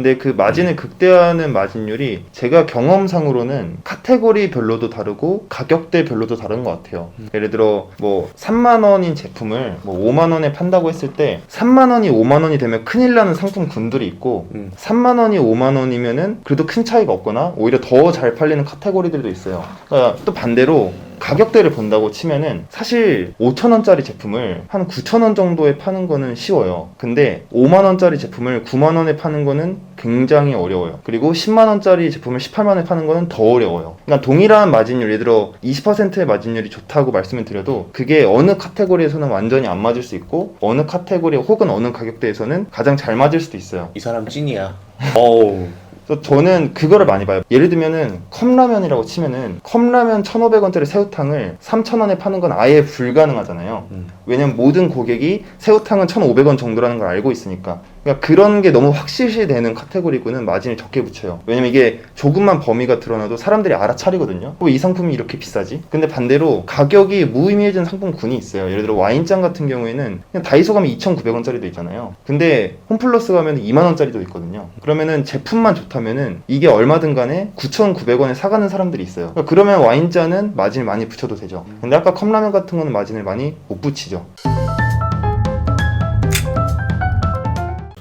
근데 그 마진을 극대화하는 마진율이 제가 경험상으로는 카테고리별로도 다르고 가격대별로도 다른 것 같아요. 예를 들어 뭐 3만 원인 제품을 뭐 5만 원에 판다고 했을 때 3만 원이 5만 원이 되면 큰일 나는 상품 군들이 있고 음. 3만 원이 5만 원이면은 그래도 큰 차이가 없거나 오히려 더 잘 팔리는 카테고리들도 있어요. 그러니까 또 반대로 가격대를 본다고 치면은 사실 5천 원짜리 제품을 한 9천 원 정도에 파는 거는 쉬워요. 근데 5만 원짜리 제품을 9만 원에 파는 거는 굉장히 어려워요. 그리고 10만 원짜리 제품을 18만 원에 파는 거는 더 어려워요. 그러니까 동일한 마진율, 예를 들어 20%의 마진율이 좋다고 말씀을 드려도 그게 어느 카테고리에서는 완전히 안 맞을 수 있고 어느 카테고리 혹은 어느 가격대에서는 가장 잘 맞을 수도 있어요. 이 사람 찐이야. 어우. 그래서 저는 그거를 많이 봐요. 예를 들면은 컵라면이라고 치면은 컵라면 1,500원짜리 새우탕을 3,000원에 파는 건 아예 불가능하잖아요. 음. 왜냐면 모든 고객이 새우탕은 1,500원 정도라는 걸 알고 있으니까. 그러니까 그런 게 너무 확실시 되는 카테고리고는 마진을 적게 붙여요. 왜냐면 이게 조금만 범위가 드러나도 사람들이 알아차리거든요. 왜 이 상품이 이렇게 비싸지? 근데 반대로 가격이 무의미해진 상품군이 있어요. 예를 들어 와인잔 같은 경우에는 그냥 다이소 가면 2,900원짜리도 있잖아요. 근데 홈플러스 가면 2만 원짜리도 있거든요. 그러면은 제품만 좋다면은 이게 얼마든 간에 9,900원에 사가는 사람들이 있어요. 그러니까 그러면 와인잔은 마진을 많이 붙여도 되죠. 근데 아까 컵라면 같은 거는 마진을 많이 못 붙이죠.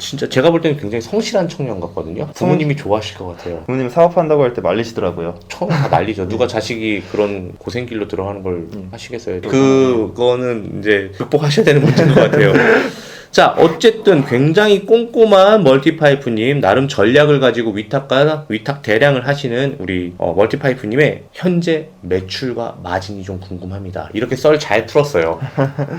진짜 제가 볼 때는 굉장히 성실한 청년 같거든요. 부모님이 좋아하실 것 같아요. 부모님 사업한다고 할 때 말리시더라고요. 처음 다 난리죠. 누가 자식이 그런 고생길로 들어가는 걸 음. 하시겠어요. 그거는 이제 극복하셔야 되는 문제인 것 같아요. 자, 어쨌든 굉장히 꼼꼼한 멀티파이프님, 나름 전략을 가지고 위탁과 위탁 대량을 하시는 우리 어, 멀티파이프님의 현재 매출과 마진이 좀 궁금합니다. 이렇게 썰 잘 풀었어요.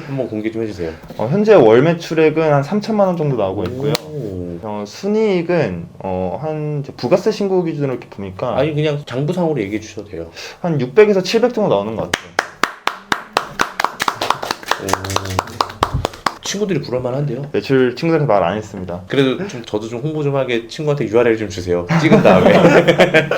한번 공개 좀 해주세요. 어, 현재 월 매출액은 한 3천만 원 정도 나오고 있고요. 오. 어, 순이익은 어, 한 이제 부가세 신고 기준으로 이렇게 보니까 아니 그냥 장부상으로 얘기해 주셔도 돼요. 한 600에서 700 정도 나오는 것 같아요. 친구들이 부를만한데요. 매출 친구들한테 말 안 했습니다. 그래도 좀 저도 좀 홍보 좀 하게 친구한테 URL 좀 주세요. 찍은 다음에.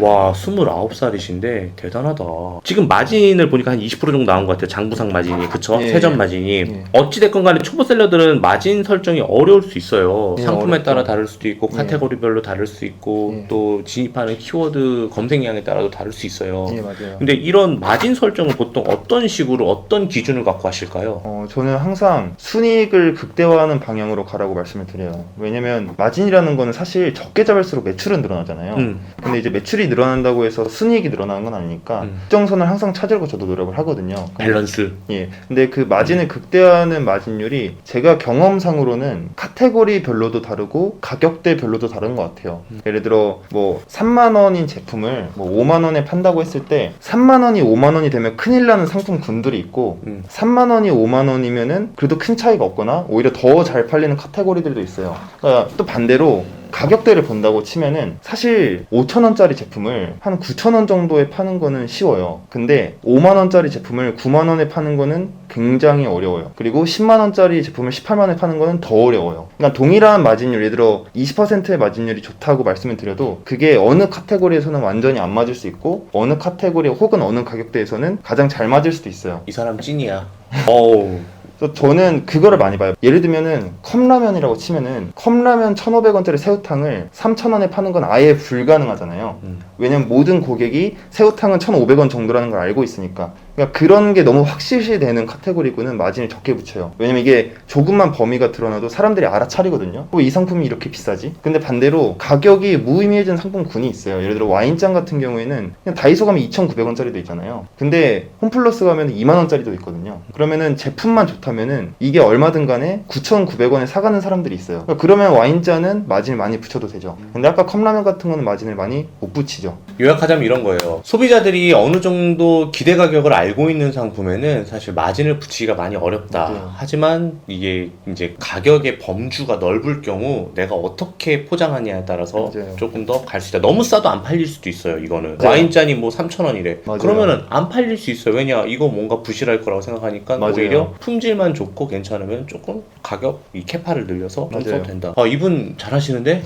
와, 29살이신데 대단하다. 지금 마진을 보니까 한 20% 정도 나온 것 같아요. 장부상 마진이. 그쵸? 예, 세전 예. 마진이. 예. 어찌됐건 간에 초보 셀러들은 마진 설정이 어려울 수 있어요. 예, 상품에 어렵죠. 따라 다를 수도 있고, 예. 카테고리별로 다를 수 있고, 예. 또 진입하는 키워드 검색량에 따라도 다를 수 있어요. 예, 맞아요. 근데 이런 마진 설정을 보통 어떤 식으로 어떤 기준을 갖고 하실까요? 어, 저는 항상 순이익을 극대화하는 방향으로 가라고 말씀을 드려요. 왜냐면 마진이라는 거는 사실 적게 잡을수록 매출은 늘어나잖아요. 음. 근데 이제 매출이 늘어난다고 해서 순이익이 늘어나는 건 아니니까 음. 특정선을 항상 찾으려고 저도 노력을 하거든요. 밸런스. 예. 근데 그 마진을 극대화하는 마진율이 제가 경험상으로는 카테고리별로도 다르고 가격대별로도 다른 것 같아요. 예를 들어 뭐 3만 원인 제품을 뭐 5만 원에 판다고 했을 때 3만 원이 5만 원이 되면 큰일 나는 상품군들이 있고 음. 3만 원이 5만 원이면은 그래도 큰 차이가 없거나 오히려 더 잘 팔리는 카테고리들도 있어요. 그러니까 또 반대로 가격대를 본다고 치면은 사실 5천 원짜리 제품을 한 9천 원 정도에 파는 거는 쉬워요. 근데 5만 원짜리 제품을 9만 원에 파는 거는 굉장히 어려워요. 그리고 10만 원짜리 제품을 18만 원에 파는 거는 더 어려워요. 그러니까 동일한 마진율, 예를 들어 20%의 마진율이 좋다고 말씀을 드려도 그게 어느 카테고리에서는 완전히 안 맞을 수 있고 어느 카테고리 혹은 어느 가격대에서는 가장 잘 맞을 수도 있어요. 이 사람 찐이야. 어우. 그래서 저는 그거를 많이 봐요. 예를 들면은 컵라면이라고 치면은 컵라면 1,500원짜리 새우탕을 3,000원에 파는 건 아예 불가능하잖아요. 음. 왜냐면 모든 고객이 새우탕은 1,500원 정도라는 걸 알고 있으니까. 그러니까 그런 게 너무 확실시 되는 카테고리고는 마진을 적게 붙여요. 왜냐면 이게 조금만 범위가 드러나도 사람들이 알아차리거든요. 왜 이 상품이 이렇게 비싸지? 근데 반대로 가격이 무의미해진 상품군이 있어요. 예를 들어 와인잔 같은 경우에는 그냥 다이소 가면 2,900원짜리도 있잖아요. 근데 홈플러스 가면 2만 원짜리도 있거든요. 그러면은 제품만 좋다면은 이게 얼마든 간에 9,900원에 사가는 사람들이 있어요. 그러니까 그러면 와인잔은 마진을 많이 붙여도 되죠. 근데 아까 컵라면 같은 거는 마진을 많이 못 붙이죠. 요약하자면 이런 거예요. 소비자들이 어느 정도 기대 가격을 알고 있는 상품에는 사실 마진을 붙이기가 많이 어렵다. 맞아요. 하지만 이게 이제 가격의 범주가 넓을 경우 내가 어떻게 포장하냐에 따라서 맞아요. 조금 더 갈 수 있다. 너무 싸도 안 팔릴 수도 있어요, 이거는. 맞아요. 와인잔이 뭐 3,000원이래. 맞아요. 그러면은 안 팔릴 수 있어요. 왜냐? 이거 뭔가 부실할 거라고 생각하니까 맞아요. 오히려 품질만 좋고 괜찮으면 조금 가격, 이 캐파를 늘려서 좀. 써도 된다. 아, 이분 잘하시는데?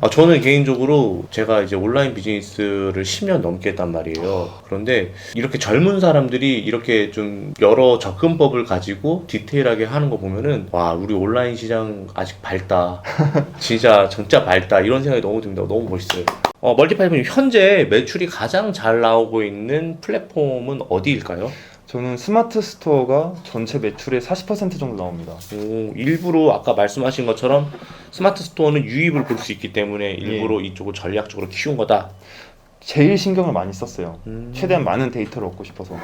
아, 저는 개인적으로 제가 이제 온라인 비즈니스를 10년 넘게 했단 말이에요. 그런데 이렇게 젊은 사람들이 분들이 이렇게 좀 여러 접근법을 가지고 디테일하게 하는 거 보면은 와 우리 온라인 시장 아직 밝다 진짜 진짜 밝다 이런 생각이 너무 듭니다 너무 멋있어요 어, 멀티파이브님 현재 매출이 가장 잘 나오고 있는 플랫폼은 어디일까요? 저는 스마트 스토어가 전체 매출의 40% 정도 나옵니다. 오, 일부러 아까 말씀하신 것처럼 스마트 스토어는 유입을 볼 수 있기 때문에 일부러 이쪽을 전략적으로 키운 거다. 제일 신경을 많이 썼어요. 음. 최대한 많은 데이터를 얻고 싶어서.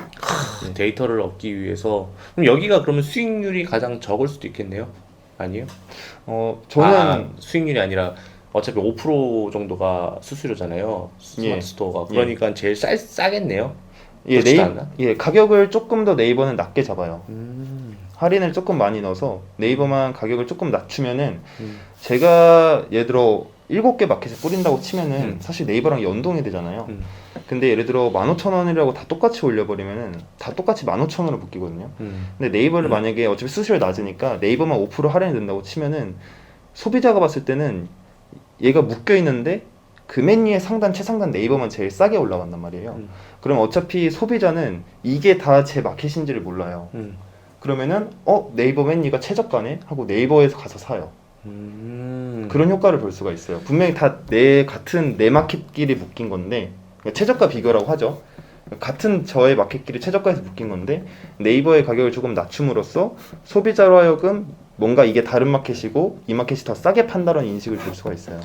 그 데이터를 얻기 위해서 그럼 여기가 그러면 수익률이 가장 적을 수도 있겠네요. 아니에요? 어, 저는 아, 수익률이 아니라 어차피 5% 정도가 수수료잖아요. 스마트 예. 스토어가 그러니까 제일 싸, 싸겠네요. 예, 네이, 않나? 예, 가격을 조금 더 네이버는 낮게 잡아요. 음. 할인을 조금 많이 넣어서 네이버만 가격을 조금 낮추면은 음. 제가 예를 들어 7개 마켓에 뿌린다고 치면은 음. 사실 네이버랑 연동이 되잖아요. 음. 근데 예를 들어 15,000원이라고 다 똑같이 올려버리면은 다 똑같이 15,000원으로 묶이거든요. 음. 근데 네이버를 음. 만약에 어차피 수수료 낮으니까 네이버만 5% 할인이 된다고 치면은 소비자가 봤을 때는 얘가 묶여 있는데 그 메뉴의 상단 최상단 네이버만 제일 싸게 올라간단 말이에요. 음. 그럼 어차피 소비자는 이게 다 제 마켓인지를 몰라요. 음. 그러면은 어 네이버 메뉴가 최저가네 하고 네이버에서 가서 사요. 음. 그런 효과를 볼 수가 있어요. 분명히 다 내 같은 내 마켓끼리 묶인 건데 그러니까 최저가 비교라고 하죠. 같은 저의 마켓끼리 최저가에서 묶인 건데 네이버의 가격을 조금 낮춤으로써 소비자로 하여금 뭔가 이게 다른 마켓이고 이 마켓이 더 싸게 판다는 인식을 줄 수가 있어요.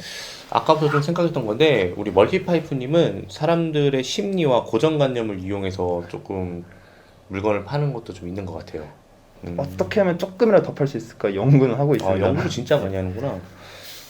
아까부터 좀 생각했던 건데 우리 멀티파이프님은 사람들의 심리와 고정관념을 이용해서 조금 물건을 파는 것도 좀 있는 것 같아요. 음. 어떻게 하면 조금이라도 더팔수 있을까 연구는 하고 아, 있습니다. 연구를 진짜 많이 하는구나.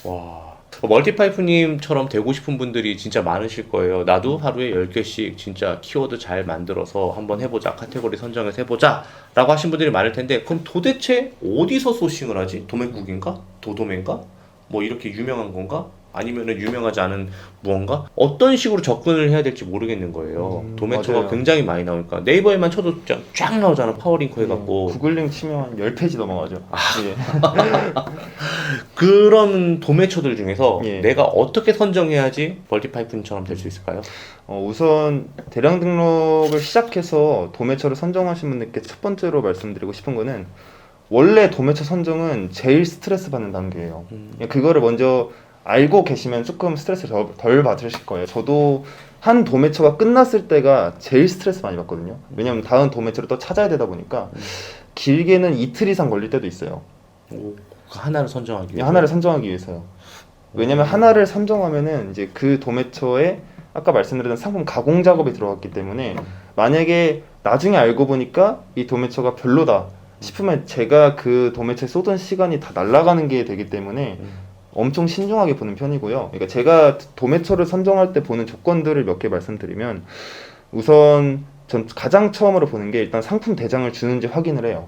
와. 멀티파이프님처럼 되고 싶은 분들이 진짜 많으실 거예요. 나도 하루에 10개씩 진짜 키워드 잘 만들어서 한번 해보자. 카테고리 선정해서 해보자. 라고 하신 분들이 많을 텐데, 그럼 도대체 어디서 소싱을 하지? 도매국인가? 도도매인가? 뭐 이렇게 유명한 건가? 아니면은 유명하지 않은 무언가? 어떤 식으로 접근을 해야 될지 모르겠는 거예요. 음, 도매처가 맞아요. 굉장히 많이 나오니까. 네이버에만 쳐도 쫙, 쫙 나오잖아. 파워링크 해갖고. 음, 구글링 치면 10페이지 넘어가죠. 아. 예. 그런 도매처들 중에서 예. 내가 어떻게 선정해야지 멀티파이프님처럼 될 수 있을까요? 어, 우선 대량 등록을 시작해서 도매처를 선정하신 분들께 첫 번째로 말씀드리고 싶은 거는 원래 도매처 선정은 제일 스트레스 받는 단계예요. 음. 그거를 먼저 알고 계시면 조금 스트레스 덜, 덜 받으실 거예요. 저도 한 도매처가 끝났을 때가 제일 스트레스 많이 받거든요. 왜냐면 다음 도매처를 또 찾아야 되다 보니까 음. 길게는 이틀 이상 걸릴 때도 있어요. 오, 그 하나를 선정하기 이 위해서 하나를 선정하기 위해서요. 왜냐면 하나를 선정하면은 이제 그 도매처에 아까 말씀드렸던 상품 가공 작업이 들어갔기 때문에 만약에 나중에 알고 보니까 이 도매처가 별로다 싶으면 제가 그 도매처에 쏟은 시간이 다 날아가는 게 되기 때문에 음. 엄청 신중하게 보는 편이고요. 그러니까 제가 도매처를 선정할 때 보는 조건들을 몇 개 말씀드리면 우선 전 가장 처음으로 보는 게 일단 상품 대장을 주는지 확인을 해요.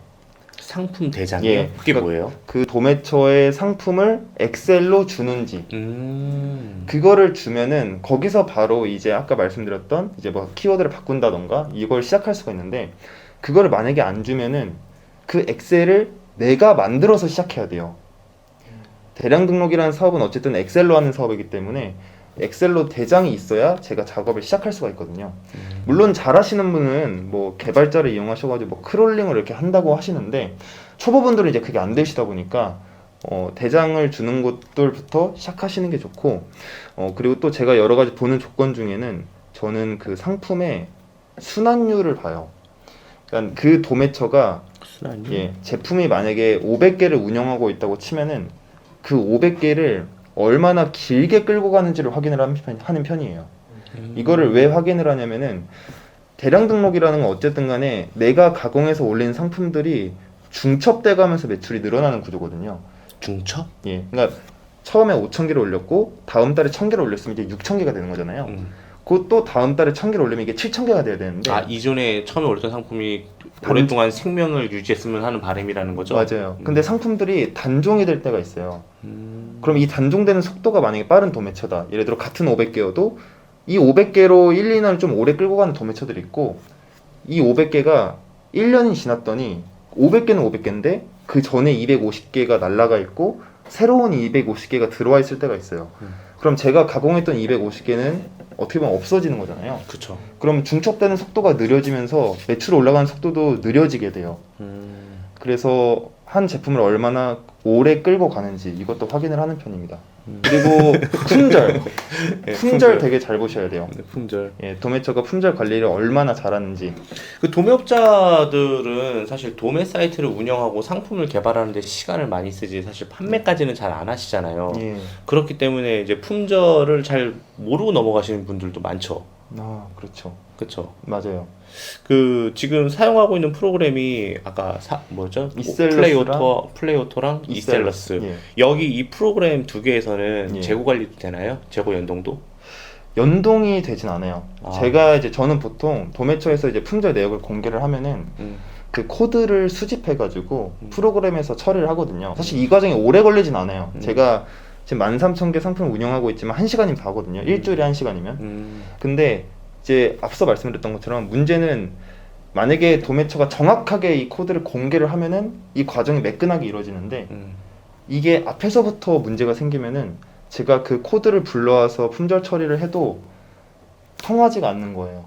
상품 대장이요? 예. 그게 그러니까- 뭐예요? 그 도매처의 상품을 엑셀로 주는지 음. 그거를 주면은 거기서 바로 이제 아까 말씀드렸던 이제 뭐 키워드를 바꾼다던가 이걸 시작할 수가 있는데 그거를 만약에 안 주면은 그 엑셀을 내가 만들어서 시작해야 돼요. 대량 등록이라는 사업은 어쨌든 엑셀로 하는 사업이기 때문에 엑셀로 대장이 있어야 제가 작업을 시작할 수가 있거든요. 음. 물론 잘하시는 분은 뭐 개발자를 이용하셔가지고 뭐 크롤링을 이렇게 한다고 하시는데 초보분들은 이제 그게 안 되시다 보니까 어, 대장을 주는 것들부터 시작하시는 게 좋고 어, 그리고 또 제가 여러 가지 보는 조건 중에는 저는 그 상품의 순환율을 봐요. 그러니까 그 도매처가 순환이? 예, 제품이 만약에 500개를 운영하고 있다고 치면은 그 500개를 얼마나 길게 끌고 가는지를 확인을 하는 편- 편이에요. 음. 이거를 왜 확인을 하냐면은 대량 등록이라는 건 어쨌든 간에 내가 가공해서 올린 상품들이 중첩돼 가면서 매출이 늘어나는 구조거든요. 중첩? 예. 그러니까 처음에 5천 개를 올렸고 다음 달에 1천 개를 올렸으면 이제 6천 개가 되는 거잖아요. 음. 곧또 다음 달에 1천 개를 올리면 이게 7천 개가 돼야 되는데 아 이전에 처음에 올렸던 상품이 단- 오랫동안 생명을 유지했으면 하는 바람이라는 거죠? 맞아요. 음. 근데 상품들이 단종이 될 때가 있어요. 음. 그럼 이 단종되는 속도가 만약에 빠른 도매처다. 예를 들어 같은 500개여도 이 500개로 1, 2년을 좀 오래 끌고 가는 도매처들이 있고 이 500개가 1년이 지났더니 500개는 500개인데 그 전에 250개가 날라가 있고 새로운 250개가 들어와 있을 때가 있어요. 음. 그럼 제가 가공했던 250개는 어떻게 보면 없어지는 거잖아요. 그쵸. 그럼 중첩되는 속도가 느려지면서 매출 올라가는 속도도 느려지게 돼요. 음, 그래서 한 제품을 얼마나 오래 끌고 가는지 이것도 확인을 하는 편입니다. 음. 그리고 품절, 예, 품절 되게 잘 보셔야 돼요. 네, 품절. 예, 도매처가 품절 관리를 얼마나 잘하는지. 그 도매업자들은 사실 도매 사이트를 운영하고 상품을 개발하는데 시간을 많이 쓰지 사실 판매까지는 잘 안 하시잖아요. 예, 그렇기 때문에 이제 품절을 잘 모르고 넘어가시는 분들도 많죠. 아 그렇죠, 그렇죠. 맞아요. 그 지금 사용하고 있는 프로그램이 아까 사, 뭐죠? 이셀러스랑 플레이오토 플레이오토랑 이셀러스. 예. 여기 이 프로그램 두 개에서는 예. 재고 관리도 되나요? 재고 연동도? 연동이 되진 않아요. 아. 제가 이제 저는 보통 도매처에서 이제 품절 내역을 공개를 하면은 음. 그 코드를 수집해가지고 음. 프로그램에서 처리를 하거든요. 사실 이 과정이 오래 걸리진 않아요. 음. 제가 지금 13,000개 상품을 운영하고 있지만 1시간이면 다 하거든요. 일주일에 1시간이면. 음. 근데 이제 앞서 말씀드렸던 것처럼 문제는 만약에 도매처가 정확하게 이 코드를 공개를 하면은 이 과정이 매끈하게 이루어지는데 음. 이게 앞에서부터 문제가 생기면은 제가 그 코드를 불러와서 품절 처리를 해도 통하지가 않는 거예요.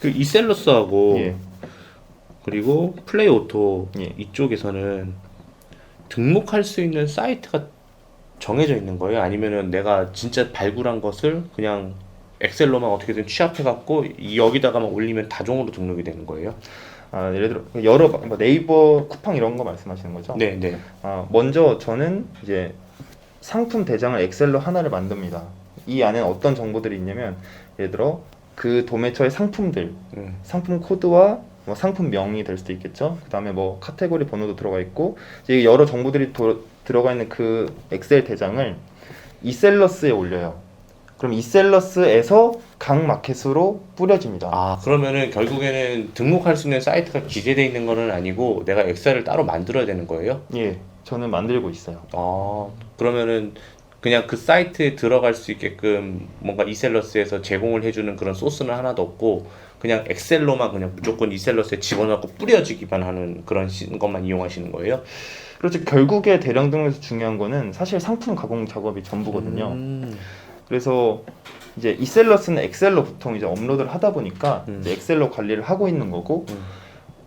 그 이셀러스하고 예. 그리고 플레이 오토 예. 이쪽에서는 등록할 수 있는 사이트가 정해져 있는 거예요? 아니면은 내가 진짜 발굴한 것을 그냥 엑셀로만 어떻게든 취합해갖고 여기다가만 올리면 다종으로 등록이 되는 거예요? 아, 예를 들어 여러 뭐 네이버 쿠팡 이런 거 말씀하시는 거죠? 네, 네. 아, 먼저 저는 이제 상품 대장을 엑셀로 하나를 만듭니다. 이 안에는 어떤 정보들이 있냐면 예를 들어 그 도매처의 상품들, 음. 상품 코드와 뭐 상품 명이 될 수도 있겠죠. 그다음에 뭐 카테고리 번호도 들어가 있고 이제 여러 정보들이 도- 들어가 있는 그 엑셀 대장을 이셀러스에 올려요. 그럼 이셀러스에서 각 마켓으로 뿌려집니다. 아 그러면은 결국에는 등록할 수 있는 사이트가 기재돼 있는 거는 아니고 내가 엑셀을 따로 만들어야 되는 거예요? 예, 저는 만들고 있어요. 아 그러면은 그냥 그 사이트에 들어갈 수 있게끔 뭔가 이셀러스에서 제공을 해주는 그런 소스는 하나도 없고 그냥 엑셀로만 그냥 무조건 이셀러스에 집어넣고 뿌려주기만 하는 그런 시- 것만 이용하시는 거예요? 그렇죠. 결국에 대량 등록에서 중요한 거는 사실 상품 가공 작업이 전부거든요. 음. 그래서 이제 이셀러스는 엑셀로 보통 이제 업로드를 하다 보니까 음. 이제 엑셀로 관리를 하고 있는 거고 음.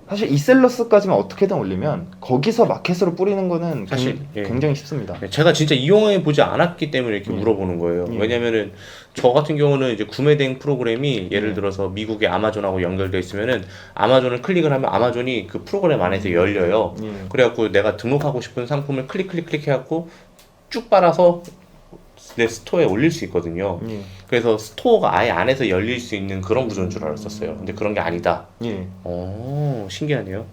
사실 이셀러스까지만 어떻게든 올리면 거기서 마켓으로 뿌리는 거는 사실, 굉- 예. 굉장히 쉽습니다. 네, 제가 진짜 이용해 보지 않았기 때문에 이렇게 예. 물어보는 거예요. 예. 왜냐면은 저 같은 경우는 이제 구매 대행 프로그램이 예를 예. 들어서 미국의 아마존하고 연결돼 있으면은 아마존을 클릭을 하면 아마존이 그 프로그램 안에서 열려요. 예. 그래갖고 내가 등록하고 싶은 상품을 클릭 클릭 클릭 해갖고 쭉 빨아서 내 스토어에 올릴 수 있거든요. 예. 그래서 스토어가 아예 안에서 열릴 수 있는 그런 구조인 줄 알았었어요. 근데 그런 게 아니다. 예. 오, 신기하네요.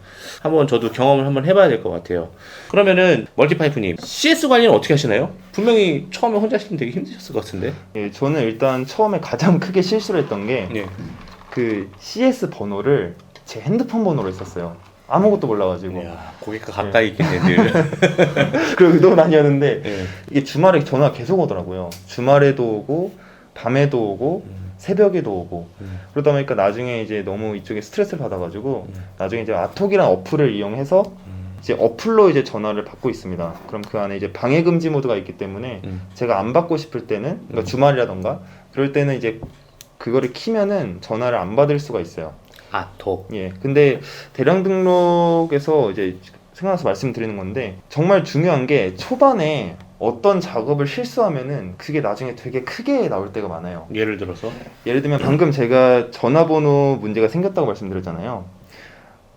한번 저도 경험을 한번 해봐야 될 것 같아요. 그러면은 멀티파이프님 CS 관리는 어떻게 하시나요? 분명히 처음에 혼자 하시면 되게 힘드셨을 것 같은데. 예, 저는 일단 처음에 가장 크게 실수를 했던 게 네. 그 CS 번호를 제 핸드폰 번호로 했었어요. 아무것도 몰라가지고 이야, 고객과 가까이 있겠네 늘. 그 의도는 아니었는데 네. 이게 주말에 전화가 계속 오더라고요. 주말에도 오고 밤에도 오고 음, 새벽에도 오고 음, 그러다 보니까 나중에 이제 너무 이쪽에 스트레스를 받아가지고 음, 나중에 이제 아톡이라는 어플을 이용해서 음, 이제 어플로 이제 전화를 받고 있습니다. 그럼 그 안에 이제 방해 금지 모드가 있기 때문에 음. 제가 안 받고 싶을 때는 그러니까 음. 주말이라던가 그럴 때는 이제 그거를 키면은 전화를 안 받을 수가 있어요. 아톡. 예. 근데 대량 등록에서 이제 생각나서 말씀드리는 건데 정말 중요한 게 초반에 어떤 작업을 실수하면은 그게 나중에 되게 크게 나올 때가 많아요. 예를 들어서. 예를 들면 방금 제가 전화번호 문제가 생겼다고 말씀드렸잖아요.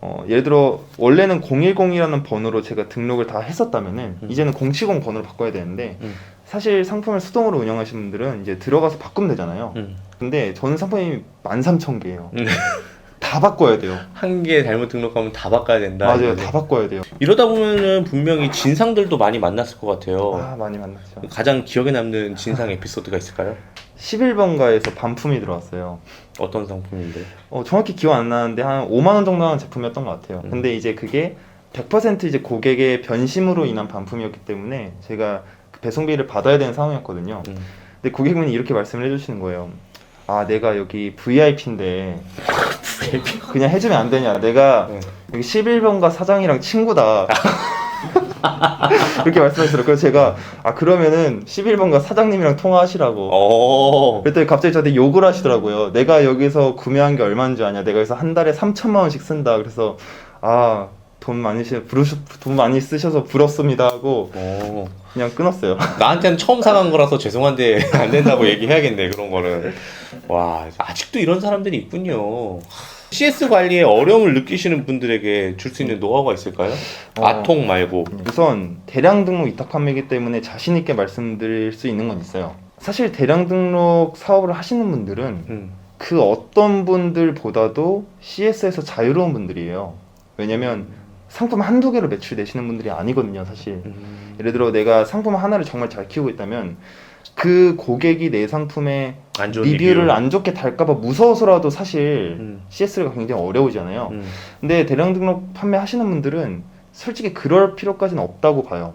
어, 예를 들어 원래는 010이라는 번호로 제가 등록을 다 했었다면은 음. 이제는 070 번호로 바꿔야 되는데 음. 사실 상품을 수동으로 운영하시는 분들은 이제 들어가서 바꾸면 되잖아요. 음. 근데 저는 상품이 13,000개예요. 음. 다 바꿔야 돼요. 한 개 잘못 등록하면 다 바꿔야 된다. 맞아요. 이거네. 다 바꿔야 돼요. 이러다 보면은 분명히 진상들도 많이 만났을 것 같아요. 아, 많이 만났죠. 가장 기억에 남는 진상 에피소드가 있을까요? 11번가에서 반품이 들어왔어요. 어떤 상품인데? 어, 정확히 기억 안 나는데 한 5만 원 정도 하는 제품이었던 것 같아요. 음. 근데 이제 그게 100% 이제 고객의 변심으로 인한 반품이었기 때문에 제가 그 배송비를 받아야 되는 상황이었거든요. 음. 근데 고객분이 이렇게 말씀을 해주시는 거예요. 아, 내가 여기 VIP인데 그냥 해주면 안 되냐? 내가 네. 여기 11번가 사장이랑 친구다. 그렇게 말씀하시더라고요. 그래서 제가 아 그러면은 11번가 사장님이랑 통화하시라고. 어. 그랬더니 갑자기 저한테 욕을 하시더라고요. 내가 여기서 구매한 게 얼마인 줄 아냐? 내가 여기서 한 달에 3천만 원씩 쓴다. 그래서 아 돈 많이 돈 많이 쓰셔서 부럽습니다 하고 어. 그냥 끊었어요. 나한테는 처음 사간 거라서 죄송한데 안 된다고 얘기해야겠네 그런 거는 와 아직도 이런 사람들이 있군요 CS 관리에 어려움을 느끼시는 분들에게 줄 수 있는 노하우가 있을까요? 어. 아통 말고 우선 대량 등록 위탁 판매이기 때문에 자신 있게 말씀드릴 수 있는 건 있어요. 사실 대량 등록 사업을 하시는 분들은 음. 그 어떤 분들보다도 CS에서 자유로운 분들이에요. 왜냐면 상품 한두 개로 매출되시는 분들이 아니거든요, 사실. 음. 예를 들어 내가 상품 하나를 정말 잘 키우고 있다면 그 고객이 내 상품에 안 좋은 리뷰를 리뷰. 안 좋게 달까봐 무서워서라도 사실 음. CS가 굉장히 어려우잖아요. 음. 근데 대량 등록 판매하시는 분들은 솔직히 그럴 필요까지는 없다고 봐요.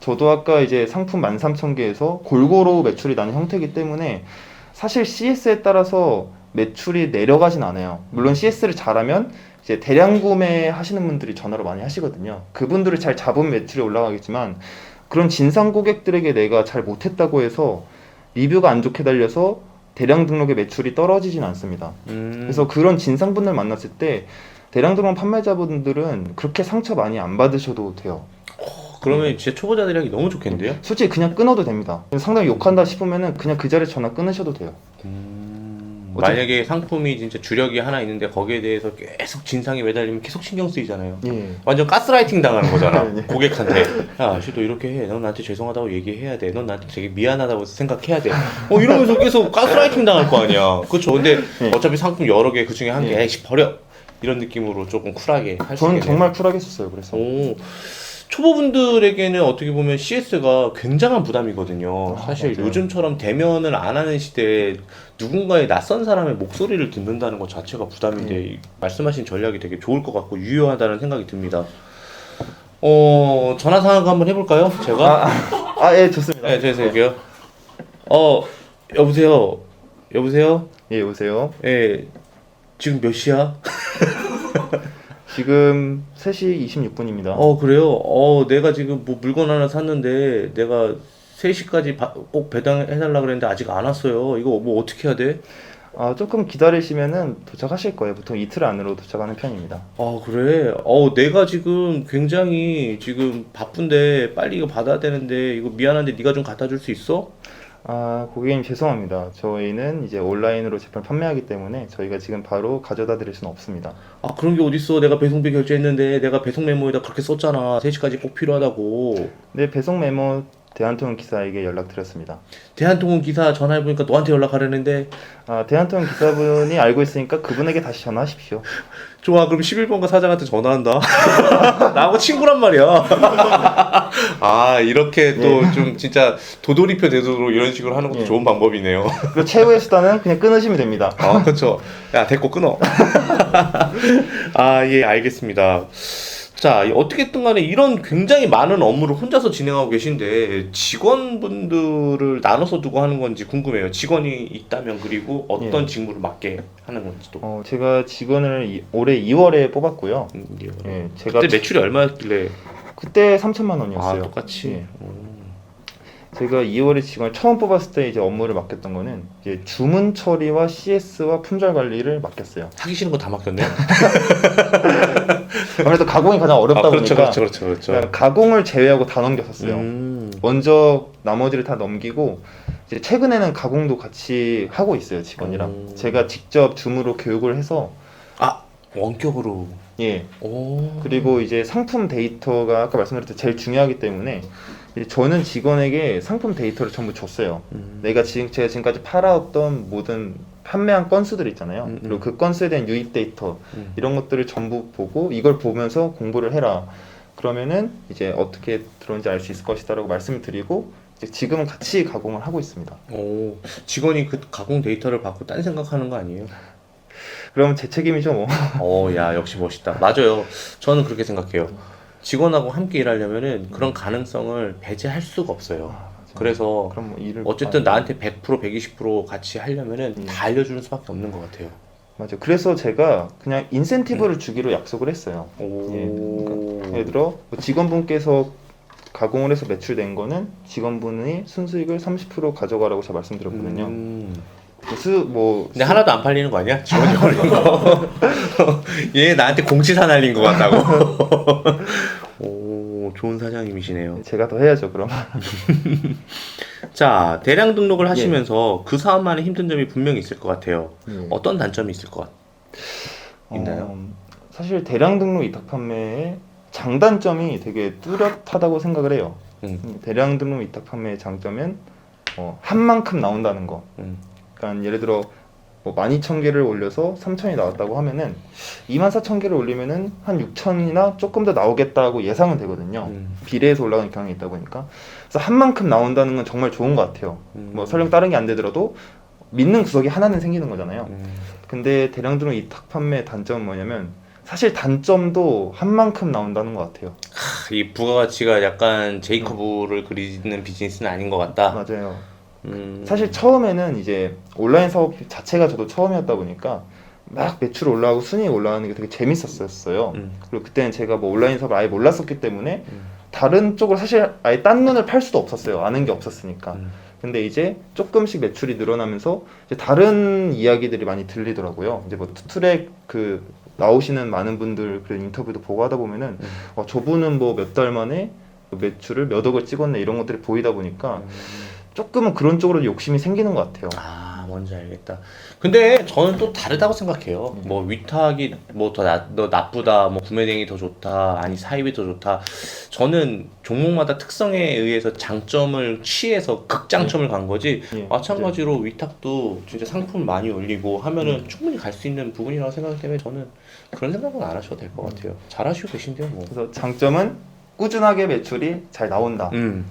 저도 아까 이제 상품 13,000개에서 골고루 매출이 나는 형태이기 때문에 사실 CS에 따라서 매출이 내려가진 않아요. 물론 CS를 잘하면 이제 대량 구매 하시는 분들이 전화로 많이 하시거든요. 그분들을 잘 잡으면 매출이 올라가겠지만 그런 진상 고객들에게 내가 잘 못했다고 해서 리뷰가 안 좋게 달려서 대량 등록의 매출이 떨어지진 않습니다. 음. 그래서 그런 진상 분들 만났을 때 대량 등록 판매자분들은 그렇게 상처 많이 안 받으셔도 돼요. 그러면 진짜 초보자들이 하기 너무 좋겠는데요? 솔직히 그냥 끊어도 됩니다. 상당히 욕한다 싶으면은 그냥 그 자리에 전화 끊으셔도 돼요. 음. 만약에 상품이 진짜 주력이 하나 있는데 거기에 대해서 계속 진상이 매달리면 계속 신경 쓰이잖아요. 예. 완전 가스라이팅 당하는 거잖아 네. 고객한테 야 씨너 이렇게 해 넌 나한테 죄송하다고 얘기해야 돼 넌 나한테 되게 미안하다고 생각해야 돼 어 이러면서 계속 가스라이팅 당할 거 아니야 그렇죠 근데 네. 어차피 상품 여러 개 그 중에 한개 네. 에이씨 버려 이런 느낌으로 조금 쿨하게 할수 저는 정말 쿨하게 썼어요. 그래서 오 초보분들에게는 어떻게 보면 CS가 굉장한 부담이거든요. 아, 사실 맞아요. 요즘처럼 대면을 안 하는 시대에 누군가의 낯선 사람의 목소리를 듣는다는 것 자체가 부담인데 네. 이 말씀하신 전략이 되게 좋을 것 같고 유효하다는 생각이 듭니다. 어 전화 상황 한번 해볼까요? 제가 아, 예, 좋습니다. 네, 제가 할게요. 어 여보세요. 여보세요. 예, 여보세요. 예 지금 몇 시야? 지금 3시 26분입니다. 어 그래요? 어 내가 지금 뭐 물건 하나 샀는데 내가 3시까지 꼭 배당해달라 그랬는데 아직 안 왔어요. 이거 뭐 어떻게 해야 돼? 아, 조금 기다리시면은 도착하실 거예요. 보통 이틀 안으로 도착하는 편입니다. 아 그래? 어 내가 지금 굉장히 지금 바쁜데 빨리 이거 받아야 되는데 이거 미안한데 네가 좀 갖다 줄 수 있어? 아, 고객님 죄송합니다. 저희는 이제 온라인으로 제품 판매하기 때문에 저희가 지금 바로 가져다 드릴 수는 없습니다. 아 그런 게 어딨어? 내가 배송비 결제했는데 내가 배송 메모에다 그렇게 썼잖아. 3시까지 꼭 필요하다고. 네, 배송 메모 대한통운 기사에게 연락드렸습니다. 대한통운 기사 전화해 보니까 너한테 연락하려는데 아, 대한통운 기사분이 알고 있으니까 그분에게 다시 전화하십시오. 좋아 그럼 11번가 사장한테 전화한다 나하고 친구란 말이야 아 이렇게 또 좀 진짜 도돌이표 되도록 이런 식으로 하는 것도 예. 좋은 방법이네요 그 최후의 수단은 그냥 끊으시면 됩니다. 아 그렇죠 야 됐고 끊어 아 예 알겠습니다 자이 어떻게든 간에 이런 굉장히 많은 업무를 혼자서 진행하고 계신데 직원분들을 나눠서 두고 하는 건지 궁금해요 직원이 있다면 그리고 어떤 예. 직무를 맡게 하는 건지도 어, 제가 직원을 이- 올해 2월에 뽑았고요. 음, 예. 예, 제가 그때 매출이 얼마였길래 그때 3천만 아 원이었어요. 똑같이 예. 음. 제가 2월에 직원을 처음 뽑았을 때 이제 업무를 맡겼던 거는 이제 주문 처리와 CS와 품절 관리를 맡겼어요. 하기 싫은 거다 맡겼네. 아무래도 가공이 가장 아 어렵다 그렇죠, 보니까 그렇죠, 그렇죠, 그렇죠. 그러니까 가공을 제외하고 다 넘겼었어요. 음. 먼저 나머지를 다 넘기고 이제 최근에는 가공도 같이 하고 있어요 직원이랑. 음. 제가 직접 줌으로 교육을 해서 아 원격으로. 예 오. 그리고 이제 상품 데이터가 아까 말씀드렸듯이 제일 중요하기 때문에 이제 저는 직원에게 상품 데이터를 전부 줬어요. 음. 내가 지금 제가 지금까지 팔아왔던 모든 판매한 건수들 있잖아요. 음, 음. 그리고 그 건수에 대한 유입 데이터 음. 이런 것들을 전부 보고 이걸 보면서 공부를 해라. 그러면은 이제 어떻게 들어오는지 알 수 있을 것이다라고 말씀을 드리고 이제 지금은 같이 가공을 하고 있습니다. 오 직원이 그 가공 데이터를 받고 딴 생각하는 거 아니에요? 그러면 제 책임이죠 뭐. 어, 야 역시 멋있다. 맞아요. 저는 그렇게 생각해요. 직원하고 함께 일하려면은 그런 가능성을 배제할 수가 없어요. 그래서 그럼 뭐 일을 어쨌든 아, 나한테 100% 120% 같이 하려면은 음. 다 알려주는 수밖에 없는 것 같아요. 맞아. 그래서 제가 그냥 인센티브를 주기로 약속을 했어요. 오. 예, 예를 들어 뭐 직원분께서 가공을 해서 매출된 거는 직원분이 순수익을 30% 가져가라고 제가 말씀드렸거든요. 음. 수, 뭐 근데 하나도 안 팔리는 거 아니야? 직원이 올린 거. 얘 나한테 공지사 날린 것 같다고. 오, 좋은 사장님이시네요. 제가 더 해야죠 그럼. 자, 대량 등록을 예. 하시면서 그 사업만의 힘든 점이 분명히 있을 것 같아요. 어떤 단점이 있을 것 같, 있나요? 어, 사실 대량 등록 위탁 판매의 장단점이 되게 뚜렷하다고 생각을 해요. 음. 대량 등록 위탁 판매의 장점은 어, 한 만큼 나온다는 거. 음. 그러니까 예를 들어 뭐 12,000개를 올려서 3,000이 나왔다고 하면은 24,000개를 올리면은 한 6,000이나 조금 더 나오겠다고 예상은 되거든요. 음. 비례해서 올라가는 경향이 있다 보니까 그래서 한 만큼 나온다는 건 정말 좋은 것 같아요. 음. 뭐 설령 다른 게 안 되더라도 믿는 구석이 하나는 생기는 거잖아요. 음. 근데 대량 등록 위탁 판매 단점은 뭐냐면 사실 단점도 한 만큼 나온다는 것 같아요. 이 부가가치가 약간 제이커브를 그리는 비즈니스는 아닌 것 같다. 맞아요. 음. 사실 처음에는 이제 온라인 사업 자체가 저도 처음이었다 보니까 막 매출 올라가고 순위 올라가는 게 되게 재밌었어요. 음. 그리고 그때는 제가 뭐 온라인 사업을 아예 몰랐었기 때문에 음. 다른 쪽을 사실 아예 딴 눈을 팔 수도 없었어요. 아는 게 없었으니까. 음. 근데 이제 조금씩 매출이 늘어나면서 이제 다른 이야기들이 많이 들리더라고요. 이제 뭐 투트랙 그 나오시는 많은 분들 그 인터뷰도 보고 하다 보면은 음. 어, 저분은 뭐 몇 달 만에 매출을 몇 억을 찍었네 이런 것들이 보이다 보니까 음. 조금은 그런 쪽으로 욕심이 생기는 것 같아요. 아, 뭔지 알겠다. 근데 저는 또 다르다고 생각해요. 음. 뭐 위탁이 뭐더 나쁘다, 뭐 구매대행이 더 좋다, 아니 사입이 더 좋다. 저는 종목마다 특성에 의해서 장점을 취해서 극장점을 간 거지. 예, 마찬가지로 위탁도 진짜 상품 많이 올리고 하면은 음. 충분히 갈 수 있는 부분이라고 생각하기 때문에 저는 그런 생각은 안 하셔도 될것 음. 같아요. 잘 하시고 계신데요, 뭐. 그래서 장점은 꾸준하게 매출이 잘 나온다. 음.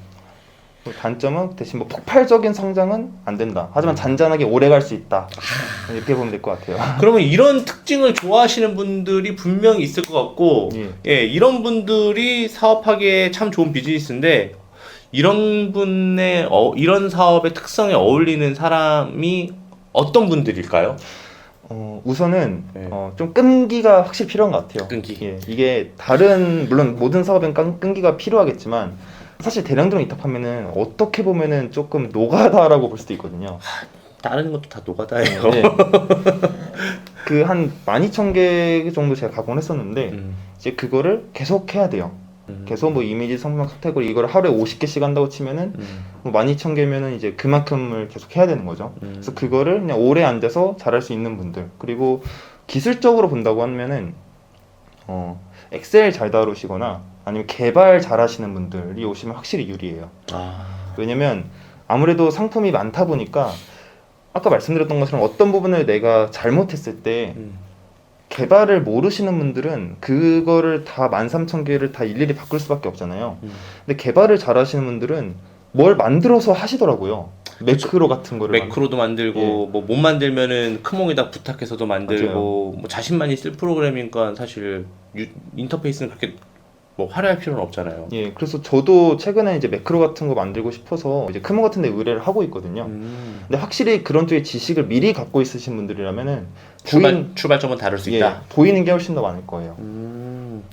그리고 단점은 대신 뭐 폭발적인 성장은 안 된다. 하지만 음. 잔잔하게 오래 갈 수 있다. 이렇게 보면 될 것 같아요. 그러면 이런 특징을 좋아하시는 분들이 분명히 있을 것 같고, 예. 예, 이런 분들이 사업하기에 참 좋은 비즈니스인데 이런 분의 어, 이런 사업의 특성에 어울리는 사람이 어떤 분들일까요? 어, 우선은 네. 어, 좀 끈기가 확실히 필요한 것 같아요. 끈기. 예, 이게 다른 물론 모든 사업엔 끈- 끈기가 필요하겠지만 사실 대량동 위탁하면은 어떻게 보면은 조금 노가다라고 볼 수도 있거든요. 다른 것도 다 노가다예요. 네. 그한 12,000개 정도 제가 가공을 했었는데 음, 이제 그거를 계속 해야 돼요. 음, 계속 뭐 이미지 성분 카테고리 이걸 하루에 50개씩 한다고 치면은 음, 뭐 12,000개면은 이제 그만큼을 계속 해야 되는 거죠. 음. 그래서 그거를 그냥 오래 앉아서 잘할 수 있는 분들 그리고 기술적으로 본다고 하면은 어 엑셀 잘 다루시거나 아니면 개발 잘 하시는 분들이 오시면 확실히 유리해요. 아, 왜냐면 아무래도 상품이 많다 보니까 아까 말씀드렸던 것처럼 어떤 부분을 내가 잘못했을 때 음, 개발을 모르시는 분들은 그거를 다 13,000개를 다 일일이 바꿀 수밖에 없잖아요. 음. 근데 개발을 잘하시는 분들은 뭘 만들어서 하시더라고요. 매크로 같은 거를 만- 매크로도 만들고 예. 뭐못 만들면은 크몽에다 부탁해서도 만들고 뭐 자신만이 쓸 프로그램이니까 사실 유, 인터페이스는 그렇게 뭐 화려할 필요는 없잖아요. 예, 그래서 저도 최근에 이제 매크로 같은 거 만들고 싶어서 이제 크모 같은 데 의뢰를 하고 있거든요. 음. 근데 확실히 그런 쪽의 지식을 미리 갖고 있으신 분들이라면은 출발 보이는, 출발점은 다를 수 예, 있다. 보이는 게 훨씬 더 많을 거예요. 음.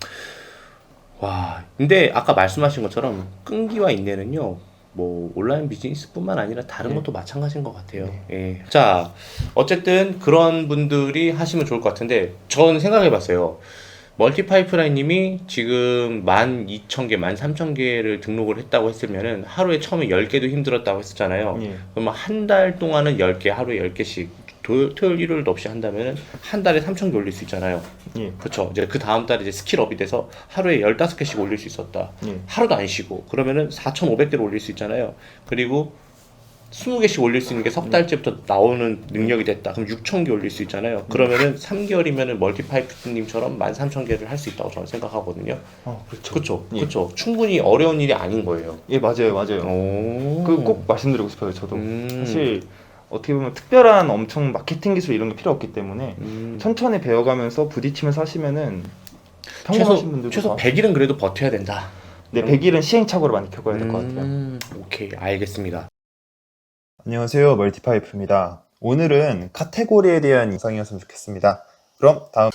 와, 근데 아까 말씀하신 것처럼 끈기와 인내는요. 뭐 온라인 비즈니스뿐만 아니라 다른 네. 것도 마찬가지인 것 같아요. 예. 자, 어쨌든 그런 분들이 하시면 좋을 것 같은데 전 생각해봤어요. 멀티파이프라인님이 지금 12,000개, 13,000개를 등록을 했다고 했으면은 하루에 처음에 10개도 힘들었다고 했었잖아요. 예, 그러면 한 달 동안은 10개, 하루에 10개씩 토, 토요일, 일요일도 없이 한다면은 한 달에 3,000개 올릴 수 있잖아요. 예, 그렇죠. 이제 그 다음 달에 이제 스킬업이 돼서 하루에 15개씩 올릴 수 있었다. 예. 하루도 안 쉬고 그러면은 4,500개를 올릴 수 있잖아요. 그리고 20개씩 올릴 수 있는 게 석 달째부터 나오는 능력이 됐다. 그럼 6,000개 올릴 수 있잖아요. 그러면은 3개월이면은 멀티파이프님처럼 13,000개를 할 수 있다고 저는 생각하거든요. 어, 그렇죠. 그렇죠. 예. 그렇죠. 충분히 어려운 일이 아닌 거예요. 예, 맞아요, 맞아요. 오. 그꼭 말씀드리고 싶어요, 저도. 음. 사실 어떻게 보면 특별한 엄청 마케팅 기술 이런 게 필요 없기 때문에 음. 천천히 배워가면서 부딪히면서 하시면은 평범하신 분들도 최소 다- 100일은 그래도 버텨야 된다. 네, 100일은 시행착오를 많이 겪어야 될 것 같아요. 음, 오케이 알겠습니다. 안녕하세요. 멀티파이프입니다. 오늘은 카테고리에 대한 영상이었으면 좋겠습니다. 그럼 다음